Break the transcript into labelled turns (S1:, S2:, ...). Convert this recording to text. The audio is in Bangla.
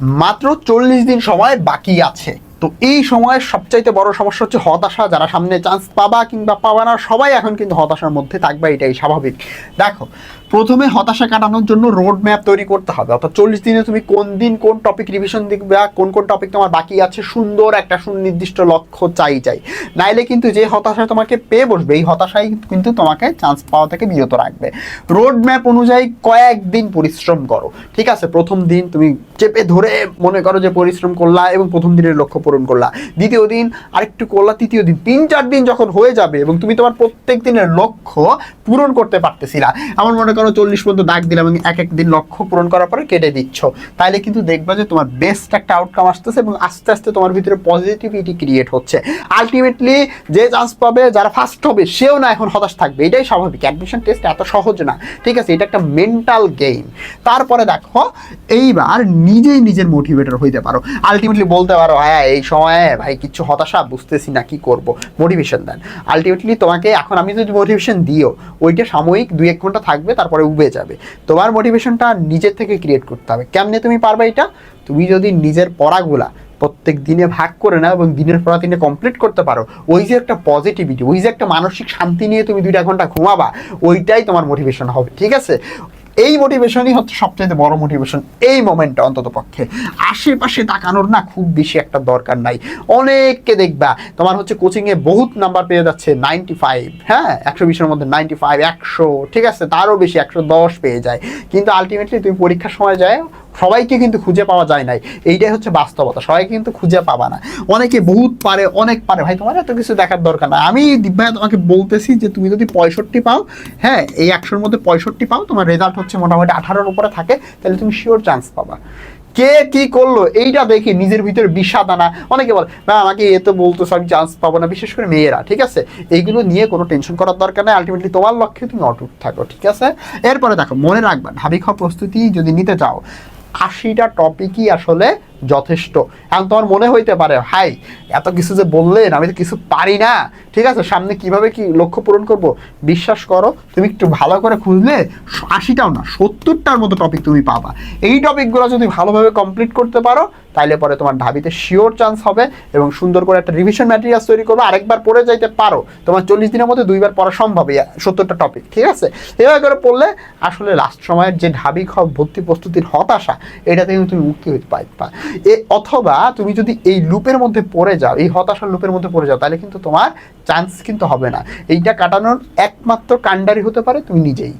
S1: মাত্র চল্লিশ দিন সময় বাকি আছে। তো এই সময়ের সবচাইতে বড় সমস্যা হচ্ছে হতাশা। যারা সামনে চান্স পাবা কিংবা পাবা না, সবাই এখন কিন্তু হতাশার মধ্যে থাকবে, এটাই স্বাভাবিক। দেখো প্রথমে হতাশা কাটানোর জন্য রোড ম্যাপ তৈরি করতে হবে। অর্থাৎ চল্লিশ দিনে তুমি কোন দিন কোন টপিক রিভিশন দিবে কোন কোন টপিক তোমার বাকি আছে, সুন্দর একটা সুনির্দিষ্ট লক্ষ্য চাই চাই। নাইলে কিন্তু যে হতাশা তোমাকে পেয়ে বসবে, এই হতাশাই কিন্তু তোমাকে চান্স পাওয়া থেকে বিরত রাখবে। রোড ম্যাপ অনুযায়ী কয়েকদিন পরিশ্রম করো। ঠিক আছে? প্রথম দিন তুমি চেপে ধরে মনে করো যে পরিশ্রম করলা এবং প্রথম দিনের লক্ষ্য পূরণ করলা। দ্বিতীয় দিন আরেকটু করলা, তৃতীয় দিন, তিন চার দিন যখন হয়ে যাবে এবং তুমি তোমার প্রত্যেক দিনের লক্ষ্য পূরণ করতে পারতেছিলা। আমার মনে করো চল্লিশ পর্যন্ত দাগ দিলাম এবং এক এক দিন লক্ষ্য পূরণ করার পরে কেটে দিচ্ছ। তাইলে কিন্তু দেখবা যে তোমার বেস্ট একটা আউটকাম আসতেছে এবং আস্তে আস্তে তোমার ভিতরে পজিটিভিটি ক্রিয়েট হচ্ছে। আলটিমেটলি যে চান্স পাবে, যারা ফার্স্ট হবে, সেও না এখন হতাশ থাকবে। এটাই স্বাভাবিক। অ্যাডমিশন টেস্ট এত সহজ না। ঠিক আছে, এটা একটা মেন্টাল গেম তারপরে দেখো, এইবার নিজেই নিজের মোটিভেটর হইতে পারো। আলটিমেটলি বলতে পারো হ্যাঁ এই সময়ে ভাই কিছু হতাশা, বুঝতেছি না, কি করব? মোটিভেশন দেন। আলটিমেটলি তোমাকে, এখন আমি যদি মোটিভেশন দিও, ওইটা সাময়িক দুই এক ঘণ্টা থাকবে, তারপরে উবে যাবে। তোমার মোটিভেশনটা নিজের থেকে ক্রিয়েট করতে হবে। কেমনে তুমি পারবে এটা? তুমি যদি নিজের পড়াগুলা প্রত্যেক দিনে ভাগ করে নাও এবং দিনের পর দিনে কমপ্লিট করতে পারো, ওই যে একটা পজিটিভিটি ওই যে একটা মানসিক শান্তি নিয়ে তুমি দুইটা ঘণ্টা ঘুমাবা, ওইটাই তোমার মোটিভেশন হবে, ঠিক আছে? এই মোটিভেশনই হচ্ছে সবচেয়ে বড় মোটিভেশন এই মোমেন্টটা অন্তত পক্ষে। আশেপাশে তাকানোর না খুব বেশি একটা দরকার নাই। অনেককে দেখবা, তোমার হচ্ছে কোচিংয়ে বহুত নাম্বার পেয়ে যাচ্ছে নাইনটি ফাইভ হ্যাঁ? একশো বিশের মধ্যে নাইনটি ফাইভ একশো, ঠিক আছে? তারও বেশি একশো দশ পেয়ে যায়। কিন্তু আলটিমেটলি তুমি পরীক্ষার সময় যায় সবাইকে কিন্তু খুঁজে পাওয়া যায় নাই। এইটাই হচ্ছে বাস্তবতা, সবাইকে কিন্তু খুঁজে পাবা না। অনেকে বহুত পারে, অনেক পারে। ভাই, তোমার এত কিছু দেখার দরকার না। আমি দিব্যা তোমাকে বলতেছি যে, তুমি যদি পঁয়ষট্টি পাও হ্যাঁ এই একশোর মধ্যে পঁয়ষট্টি পাও, তোমার রেজাল্ট হচ্ছে মোটামুটি আঠারোর উপরে থাকে, তাহলে তুমি শিওর চান্স পাবা। কে কি করল, এইটা দেখে নিজের ভিতরে বিষাদ আনা। অনেকে বলে, না, আমাকে এ তো বলতো আমি চান্স পাবো না। বিশেষ করে মেয়েরা, ঠিক আছে? এইগুলো নিয়ে কোনো টেনশন করার দরকার নেই। আলটিমেটলি তোমার লক্ষ্যে তুমি অটুট থাকো, ঠিক আছে? এরপরে দেখো, মনে রাখবা ঢাবি খাওয়া প্রস্তুতি যদি নিতে চাও আশিটা টপিকই আসলে যথেষ্ট। এখন তোমার মনে হইতে পারে, হাই, এত কিছু যে বললেন, আমি তো কিছু পারি না। ঠিক আছে, সামনে কীভাবে কি লক্ষ্য পূরণ করব? বিশ্বাস করো, তুমি একটু ভালো করে খুঁজলে আশিটাও না, সত্তরটার মতো টপিক তুমি পাবা। এই টপিকগুলো যদি ভালোভাবে কমপ্লিট করতে পারো, তাইলে পরে তোমার ঢাবিতে শিওর চান্স হবে এবং সুন্দর করে একটা রিভিশন ম্যাটেরিয়ালস তৈরি করবে, আরেকবার পড়ে যাইতে পারো। তোমার চল্লিশ দিনের মধ্যে দুইবার পড়া সম্ভব সত্তরটা টপিক ঠিক আছে? এভাবে করে পড়লে আসলে লাস্ট সময়ের যে ঢাবি ভর্তি প্রস্তুতির হতাশা এটা থেকে তুমি মুক্তি হইতে পারবা। এ, অথবা তুমি যদি এই লুপের মধ্যে পড়ে যাও, এই হতাশার লুপের মধ্যে পড়ে যাও, তাহলে কিন্তু তোমার চান্স কিন্তু হবে না। এইটা কাটানোর একমাত্র কাণ্ডারি হতে পারে তুমি নিজেই।